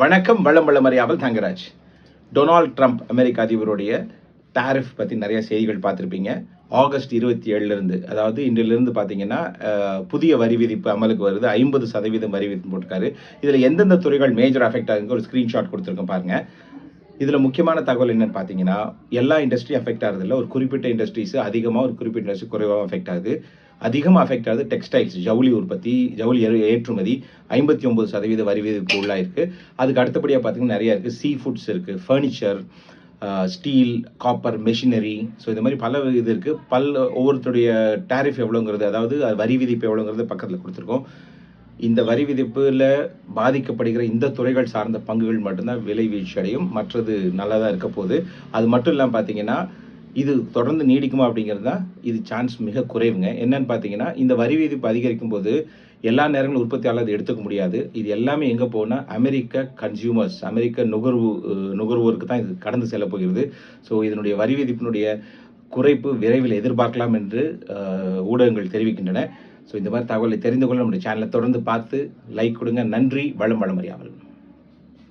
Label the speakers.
Speaker 1: வணக்கம் வளம் வளம் அறியாமல் தங்கராஜ். டொனால்ட் ட்ரம்ப் அமெரிக்க அதிபருடைய டாரிஃப் பற்றி நிறைய செய்திகள் பார்த்துருப்பீங்க. ஆகஸ்ட் இருபத்தி ஏழுலேருந்து அதாவது இன்றிலிருந்து பார்த்தீங்கன்னா புதிய வரி விதிப்பு அமலுக்கு வருது. ஐம்பது சதவீதம் வரி விதிப்பு போட்டிருக்காரு. இதில் எந்தெந்த துறைகள் மேஜர் அஃபெக்ட் ஆகுங்க ஒரு ஸ்க்ரீன்ஷாட் கொடுத்துருக்கோம் பாருங்கள் இதில் முக்கியமான தகவல் என்னென்னு பார்த்தீங்கன்னா எல்லா இண்டஸ்ட்ரியும் அஃபெக்ட் ஆகுறதில்ல. ஒரு குறிப்பிட்ட இண்டஸ்ட்ரீஸ் அதிகமாக ஒரு குறிப்பிட்ட இண்டஸ்ட்ரி குறைவாக அஃபெக்ட் ஆகுது. அதிகமாக அஃபெக்ட் ஆகுது டெக்ஸ்டைல்ஸ் ஜவுளி உற்பத்தி ஜவுளி ஏற்றுமதி ஐம்பத்தி ஒம்பது சதவீத வரி விதிப்பு இருக்குது அதுக்கு அடுத்தபடியாக பார்த்தீங்கன்னா நிறையா இருக்குது சீ ஃபுட்ஸ் இருக்குது furniture steel copper machinery so இந்த மாதிரி பல இது இருக்குது பல் ஒவ்வொருத்தருடைய டேரிஃப் எவ்வளோங்கிறது அதாவது அது வரி விதிப்பு எவ்வளோங்கிறது பக்கத்தில் கொடுத்துருக்கோம். இந்த வரி விதிப்பில் பாதிக்கப்படுகிற இந்த துறைகள் சார்ந்த பங்குகள் மட்டும்தான் விலை வீழ்ச்சி அடையும் மற்றது நல்லா தான் இருக்க போகுது. அது மட்டும் இல்லாமல் பார்த்தீங்கன்னா இது தொடர்ந்து நீடிக்குமா அப்படிங்கிறது தான் இது சான்ஸ் மிக குறைவுங்க. என்னன்னு பார்த்தீங்கன்னா இந்த வரி விதிப்பு அதிகரிக்கும் போது எல்லா நேரங்களும் உற்பத்தியாளர் அதை எடுத்துக்க முடியாது. இது எல்லாமே எங்கே போனால் அமெரிக்க கன்சியூமர்ஸ் அமெரிக்க நுகர்வு நுகர்வோருக்கு தான் இது கடந்து செல்ல போகிறது. ஸோ இதனுடைய வரி விதிப்பினுடைய குறைப்பு விரைவில் எதிர்பார்க்கலாம் என்று ஊடகங்கள் தெரிவிக்கின்றன. ஸோ இந்த மாதிரி தகவலை தெரிந்து கொள்ள நம்முடைய சேனலை தொடர்ந்து பார்த்து லைக் கொடுங்க. நன்றி. வளம் வளமறியாமல்.